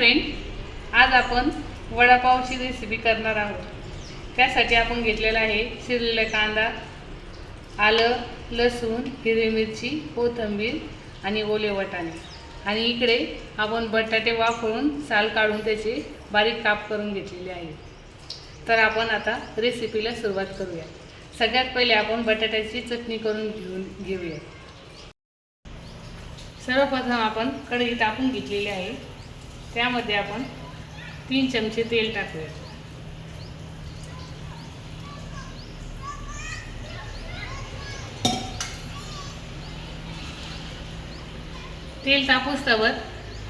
Friend आज आपण वडापावची recipe करणार आहोत. त्यासाठी आपण घेतलेला आहे शिरलेला कांदा आलं लसूण हिरवी मिरची कोथिंबीर आणि ओले वटाणे. आणि इकडे आपण बटाटे वाफळून साल काढून त्याचे बारीक काप करून घेतलेले आहे. तर आपण आता रेसिपीला सुरुवात करूया. सगळ्यात पहिले आपण बटाट्याची चटणी करून घेऊन घेऊया. सर्वप्रथम आपण कढई टाकून घेतलेली आहे. त्यामध्ये आपण तीन चमचे तेल टाकूया. तेल तापूस तवर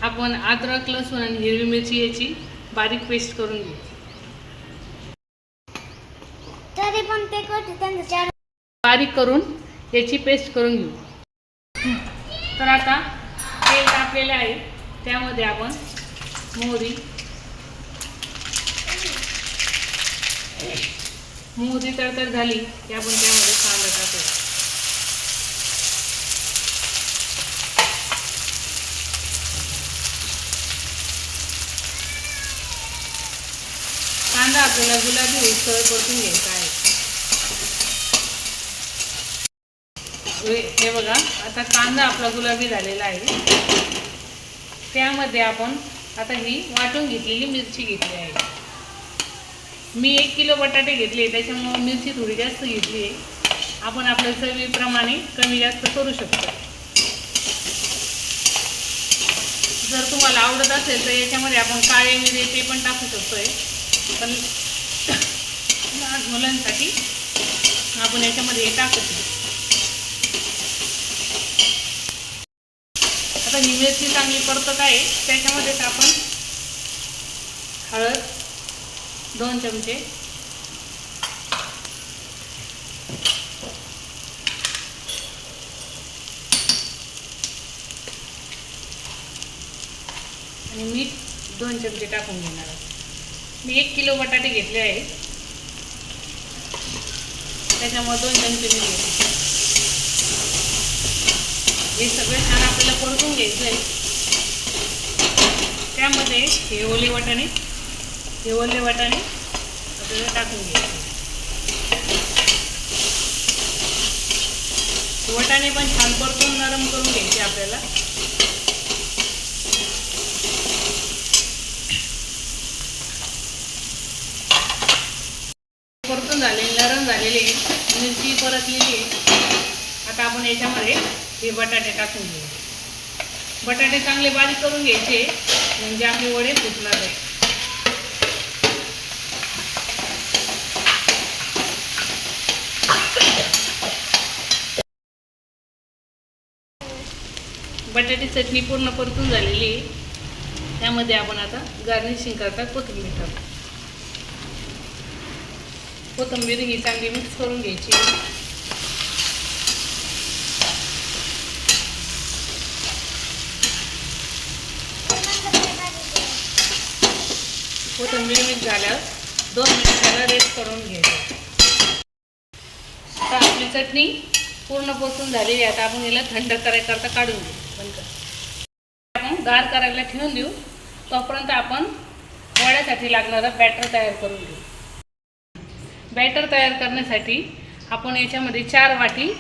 आपण अद्रक लसूण आणि हिरवी मिरची याची बारीक पेस्ट करून घेऊ. तरी पण ते बारीक करून याची पेस्ट करून घेऊ. तर आता तेल तापलेले आहे. त्यामध्ये आपण मोहरी मोहरी तडतड झाली की आपण त्यामध्ये कांदा टाकूया कांदा आपल्याला गुलाबी होईस्तोवर परतून घ्यायचा आहे हे बघा आता कांदा आपला गुलाबी झालेला आहे. त्यामध्ये आपण आता ही वाटून घेतलेली मिरची घेतली आहे. मी एक किलो बटाटे घेतले त्याच्यामुळं मिरची थोडी जास्त घेतली आहे. आपण आपल्या चवीप्रमाणे कमी जास्त करू शकतो. जर तुम्हाला आवडत असेल तर याच्यामध्ये आपण काळे मिरे ते पण टाकू शकतोय. पण लहान मुलांसाठी आपण याच्यामध्ये हे टाकत नाही आता मिरची चांगली परतत आहे. त्याच्यामध्येच आपण हळद दोन चमचे. आणि मीठ दोन चमचे टाकून घेणार आहे. मी एक किलो बटाटे घेतले आहे त्याच्यामुळे दोन चमचे मीठ घेतले. हे सगळं छान आपल्याला परतून घ्यायचं आहे त्यामध्ये हे ओले वाटाणे हे ओले वाटाणे आपल्याला टाकून घ्यायचे. वाटाणे पण छान परतून नरम करून घ्यायचे आपल्याला. परतून झाले नरम झालेले मिरची परतलेली आहे. आता आपण याच्यामध्ये हे बटाटे टाकून घेऊ. बटाटे चांगले बारीक करून घ्यायचे म्हणजे आपले वडे फुटणार नाही बटाटे चटणी पूर्ण परतून झालेली आहे. त्यामध्ये आपण आता गार्निशिंग करता कोथिंबीर टाकू. कोथिंबीर ही चांगली मिक्स करून घ्यायची. कोथिंबीर मीठ झाल्यावर दोन मिनिट त्याला रेस्ट करून घ्यायचं. आता आपली चटणी पूर्ण पोचून झालेली आहे. आता आपण याला थंड करायकरता काढून घेऊ. बंद आपण गार करायला ठेवून देऊ. तोपर्यंत आपण वड्यासाठी लागणारं बॅटर तयार करून घेऊ. बॅटर तयार करण्यासाठी आपण याच्यामध्ये चार वाटी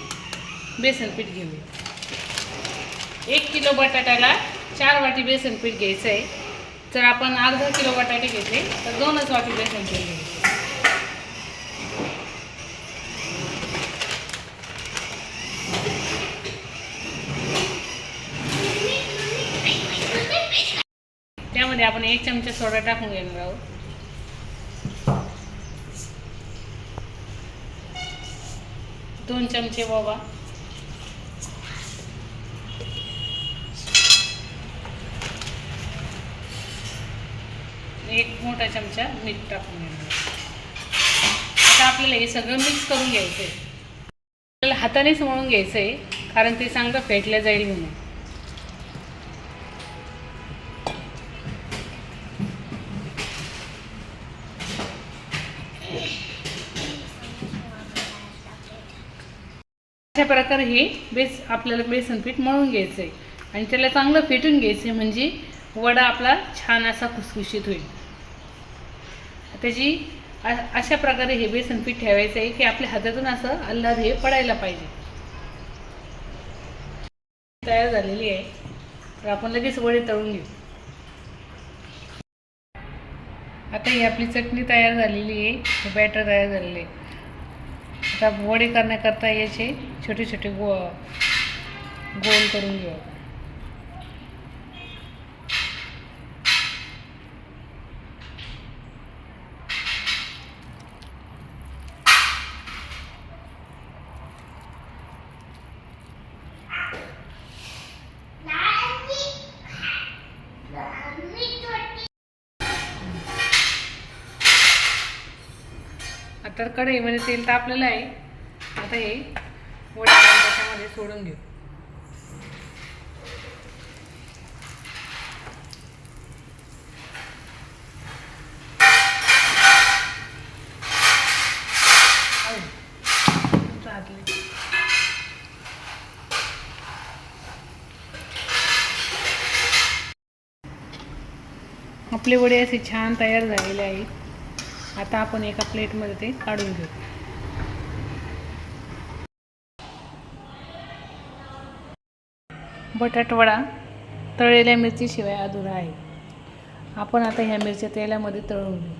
बेसन पीठ घेऊया. एक किलो बटाट्याला चार वाटी बेसन पीठ घ्यायचं आहे जर आपण अर्धा किलो बटाटे घेतले. तर दोनच वाटी बेसन पीठ त्यामध्ये आपण एक चमचा सोडा टाकून घेणार आहोत. दोन चमचे बाबा म्हणजे एक मोठा चमचा मीठ टाकून घेणार. आता आपल्याला हे सगळं मिक्स करून घ्यायचं आहे आपल्याला हातानेच मळून घ्यायचं आहे कारण ते चांगलं फेटलं जाईल म्हणून. अशा प्रकारे हे बेस आपल्याला बेसन पीठ मळून घ्यायचं आहे आणि त्याला चांगलं फेटून घ्यायचं आहे म्हणजे वडा आपला छान असा खुसखुशीत होईल. त्याची अशा प्रकारे हे बेसन पीठ ठेवायचं आहे की आपल्या हातातून असं अल्लाद हे पडायला पाहिजे. तयार झालेली आहे. तर आपण लगेच वडे तळून घेऊ. आता ही आपली चटणी तयार झालेली आहे. हे बॅटर तयार झालेले आहे. आता वडे करण्याकरता याचे छोटे छोटे गो गोल करून घेऊ आता कढईमध्ये तेल तापलेलं आहे. आता हे वडे आपण त्याच्यामध्ये सोडून घेऊ. आपले वडे असे छान तयार झालेले आहेत. आता आपण एका प्लेटमध्ये ते काढून घेऊ. बटाटवडा तळलेल्या मिरचीशिवाय अधुरा आहे. आपण आता ह्या मिरच्या तेलामध्ये तळून घेऊ.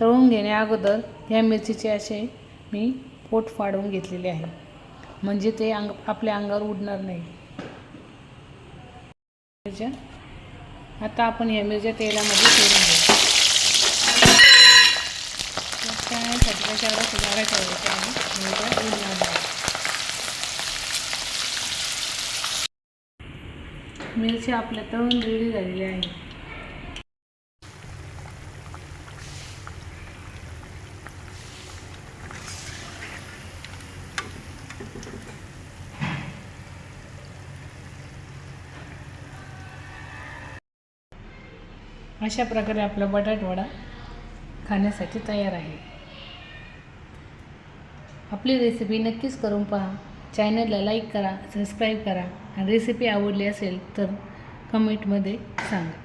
तळून घेण्या अगोदर ह्या मिरचीचे असे मी पोट फाडून घेतलेले आहे. म्हणजे ते अंग आपल्या अंगावर उडणार नाही. मिरच्या. आता आपण ह्या मिरच्या तेलामध्ये तळून घेऊ. त्यासाठी त्याच्यावर सुधारा ठेवायच्या आहे मिरच्या उडणार मिरची आपल्या तळून रेडी झालेली आहे. अशा प्रकारे आपला बटाटवडा खाण्यासाठी तयार आहे. आपली रेसिपी नक्कीच करून पहा. चॅनलला लाईक करा सबस्क्राईब करा. आणि रेसिपी आवडली असेल तर कमेंटमध्ये सांगा.